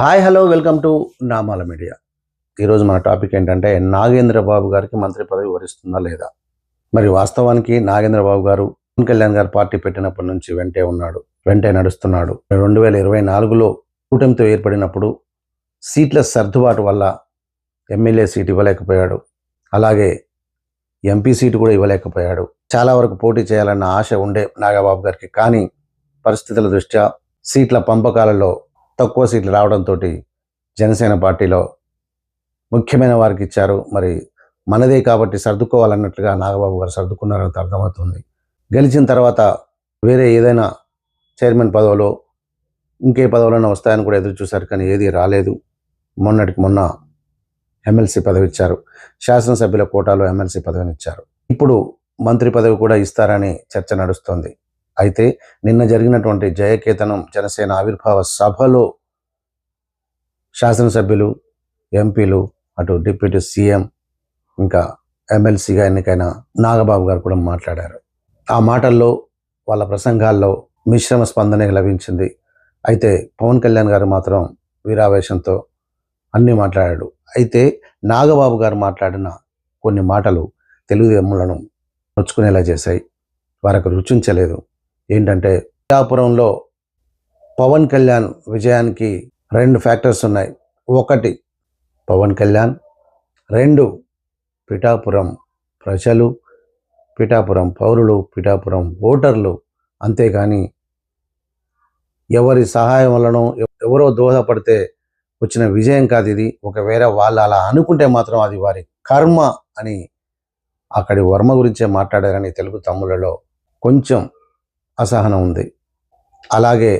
Hi hello welcome to Namala media. ఈరోజు మన topic ఏంటంటే నాగేంద్ర బాబు గారికి మంత్రి పదవి వరిస్తుందా లేదా? మరి వాస్తవానికి నాగేంద్ర బాబు గారు పవన్ కళ్యాణ్ గారు పార్టీ పెట్టినప్పటి నుంచి వెంటే ఉన్నాడు వెంటే నడుస్తున్నాడు. రెండు వేల ఇరవై నాలుగులో కూటమితో ఏర్పడినప్పుడు సీట్ల సర్దుబాటు వల్ల ఎమ్మెల్యే సీట్ ఇవ్వలేకపోయాడు. అలాగే ఎంపీ సీటు కూడా ఇవ్వలేకపోయాడు. చాలా వరకు పోటీ చేయాలన్న ఆశ ఉండే నాగబాబు గారికి కానీ పరిస్థితుల దృష్ట్యా సీట్ల పంపకాలలో తక్కువ సీట్లు రావడంతో జనసేన పార్టీలో ముఖ్యమైన వారికి ఇచ్చారు. మరి మనదే కాబట్టి సర్దుకోవాలన్నట్లుగా నాగబాబు గారు సర్దుకున్నారని అర్థమవుతుంది. గెలిచిన తర్వాత వేరే ఏదైనా చైర్మన్ పదవులో ఇంకే పదవులైనా వస్తాయని కూడా ఎదురు చూశారు కానీ ఏది రాలేదు. మొన్నటికి మొన్న ఎమ్మెల్సీ పదవి ఇచ్చారు. శాసనసభ్యుల కోటాలో ఎమ్మెల్సీ పదవిని ఇచ్చారు. ఇప్పుడు మంత్రి పదవి కూడా ఇస్తారని చర్చ నడుస్తోంది. అయితే నిన్న జరిగినటువంటి జయకేతనం జనసేన ఆవిర్భావ సభలో శాసనసభ్యులు ఎంపీలు అటు డిప్యూటీ సీఎం ఇంకా ఎమ్మెల్సీగా ఎన్నికైన నాగబాబు గారు కూడా మాట్లాడారు. ఆ మాటల్లో వాళ్ళ ప్రసంగాల్లో మిశ్రమ స్పందనే లభించింది. అయితే పవన్ కళ్యాణ్ గారు మాత్రం వీరావేశంతో అన్నీ మాట్లాడాడు. అయితే నాగబాబు గారు మాట్లాడిన కొన్ని మాటలు తెలుగుదేములను నొచ్చుకునేలా చేశాయి. వారికి రుచించలేదు. ఏంటంటే పిఠాపురంలో పవన్ కళ్యాణ్ విజయానికి రెండు ఫ్యాక్టర్స్ ఉన్నాయి. ఒకటి పవన్ కళ్యాణ్ రెండు పిఠాపురం ప్రజలు పిఠాపురం పౌరులు పిఠాపురం ఓటర్లు. అంతేగాని ఎవరి సహాయం వలనో ఎవరో దోహదపడితే వచ్చిన విజయం కాదు ఇది. ఒకవేళ వాళ్ళు అలా అనుకుంటే మాత్రం అది వారి కర్మ అని అక్కడి వర్మ గురించే మాట్లాడారని తెలుగు తమ్ములలో కొంచెం అసహనం ఉంది. అలాగే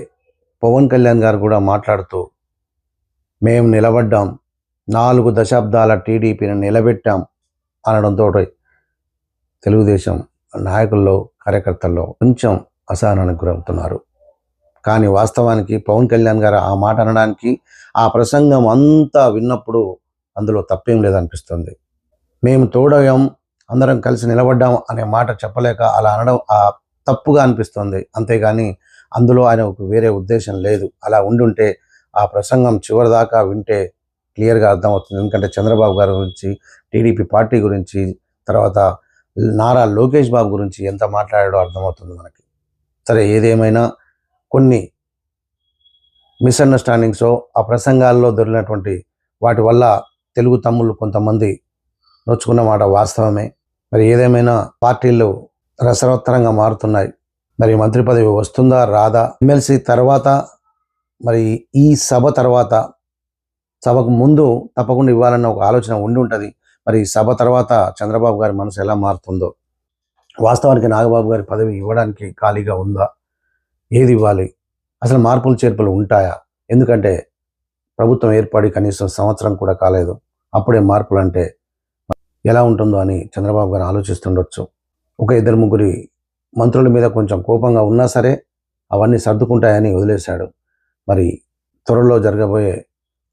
పవన్ కళ్యాణ్ గారు కూడా మాట్లాడుతూ మేము నిలబడ్డాం. నాలుగు దశాబ్దాల టీడీపీని నిలబెట్టాం అనడంతో తెలుగుదేశం నాయకుల్లో కార్యకర్తల్లో కొంచెం అసహనానికి గురవుతున్నారు. కానీ వాస్తవానికి పవన్ కళ్యాణ్ గారు ఆ మాట అనడానికి ఆ ప్రసంగం అంతా విన్నప్పుడు అందులో తప్పేం లేదనిపిస్తుంది. మేము తోడయం అందరం కలిసి నిలబడ్డాం అనే మాట చెప్పలేక అలా అనడం ఆ తప్పుగా అనిపిస్తుంది. అంతేగాని అందులో ఆయన ఒక వేరే ఉద్దేశం లేదు. అలా ఉండుంటే ఆ ప్రసంగం చివరిదాకా వింటే క్లియర్గా అర్థమవుతుంది. ఎందుకంటే చంద్రబాబు గారి గురించి టీడీపీ పార్టీ గురించి తర్వాత నారా లోకేష్ బాబు గురించి ఎంత మాట్లాడాడో అర్థమవుతుంది మనకి. సరే ఏదేమైనా కొన్ని మిస్అండర్స్టాండింగ్స్ ఆ ప్రసంగాల్లో దొరికినటువంటి వాటి వల్ల తెలుగు తమ్ముళ్ళు కొంతమంది నొచ్చుకున్న మాట వాస్తవమే. మరి ఏదేమైనా పార్టీలు రసవత్తరంగా మారుతున్నాయి. మరి మంత్రి పదవి వస్తుందా? రాదా? ఎమ్మెల్సీ తర్వాత మరి ఈ సభ తర్వాత సభకు ముందు తప్పకుండా ఇవ్వాలన్న ఒక ఆలోచన ఉండి ఉంటుంది. మరి సభ తర్వాత చంద్రబాబు గారి మనసు ఎలా మారుతుందో? వాస్తవానికి నాగబాబు గారి పదవి ఇవ్వడానికి ఖాళీగా ఉందా? ఏది ఇవ్వాలి? అసలు మార్పులు చేర్పులు ఉంటాయా? ఎందుకంటే ప్రభుత్వం ఏర్పడి కనీసం సంవత్సరం కూడా కాలేదు. అప్పుడే మార్పులు అంటే ఎలా ఉంటుందో అని చంద్రబాబు గారు ఆలోచిస్తుండొచ్చు. ఒక ఇద్దరు ముగ్గురి మంత్రుల మీద కొంచెం కోపంగా ఉన్నా సరే అవన్నీ సర్దుకుంటాయని వదిలేశాడు. మరి త్వరలో జరగబోయే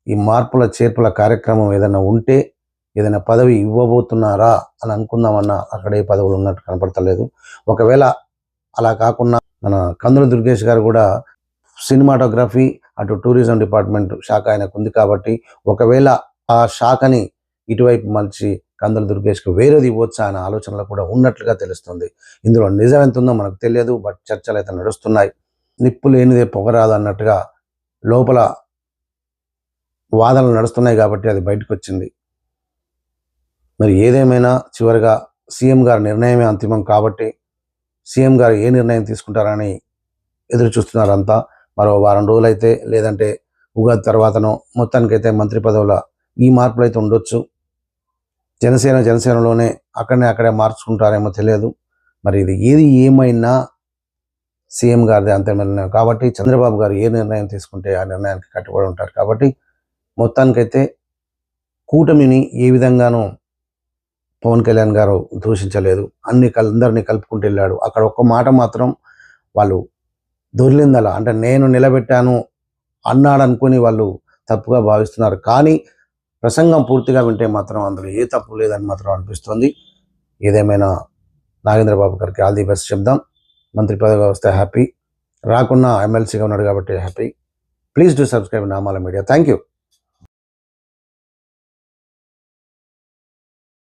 ఈ మార్పుల చేర్పుల కార్యక్రమం ఏదైనా ఉంటే ఏదైనా పదవి ఇవ్వబోతున్నారా అని అనుకుందామన్నా అక్కడ ఏ పదవులు ఉన్నట్టు కనపడతలేదు. ఒకవేళ అలా కాకుండా మన కందుల దుర్గేష్ గారు కూడా సినిమాటోగ్రఫీ అటు టూరిజం డిపార్ట్మెంట్ శాఖ ఆయనకు ఉంది కాబట్టి ఒకవేళ ఆ శాఖని ఇటువైపు మలిచి కందుల దుర్గేష్కి వేరేది ఇవ్వచ్చా అనే ఆలోచనలు కూడా ఉన్నట్లుగా తెలుస్తుంది. ఇందులో నిజం ఎంత ఉందో మనకు తెలియదు బట్ చర్చలు అయితే నడుస్తున్నాయి. నిప్పు లేనిదే పొగరాదు అన్నట్టుగా లోపల వాదనలు నడుస్తున్నాయి కాబట్టి అది బయటకు వచ్చింది మరి ఏదేమైనా చివరిగా సీఎం గారి నిర్ణయమే అంతిమం కాబట్టి సీఎం గారు ఏ నిర్ణయం తీసుకుంటారని ఎదురు చూస్తున్నారంతా. మరో వారం రోజులైతే లేదంటే ఉగాది తర్వాతనో మొత్తానికైతే మంత్రి పదవుల ఈ మార్పులు అయితే ఉండొచ్చు. జనసేన జనసేనలోనే అక్కడనే అక్కడే మార్చుకుంటారేమో తెలియదు. మరి ఇది ఏది ఏమైనా సీఎం గారిది అంతే నిర్ణయం. కాబట్టి చంద్రబాబు గారు ఏ నిర్ణయం తీసుకుంటే ఆ నిర్ణయానికి కట్టుబడి ఉంటారు. కాబట్టి మొత్తానికైతే కూటమిని ఏ విధంగానూ పవన్ కళ్యాణ్ గారు దూషించలేదు. అన్ని కల్ అందరినీ కలుపుకుంటూ వెళ్ళాడు. అక్కడ ఒక్క మాట మాత్రం వాళ్ళు దొర్లిందల. అంటే నేను నిలబెట్టాను అన్నాడు అనుకుని వాళ్ళు తప్పుగా భావిస్తున్నారు. కానీ ప్రసంగం పూర్తిగా వింటే మాత్రం అందులో ఏ తప్పు లేదని మాత్రం అనిపిస్తుంది. ఏదేమైనా నాగేంద్ర బాబు గారికి ఆల్ ది బెస్ట్ చెప్దాం. మంత్రి పదవి వస్తే హ్యాపీ. రాకున్నా ఎమ్మెల్సీగా ఉన్నాడు కాబట్టి happy. Please do subscribe Namala media. Thank you.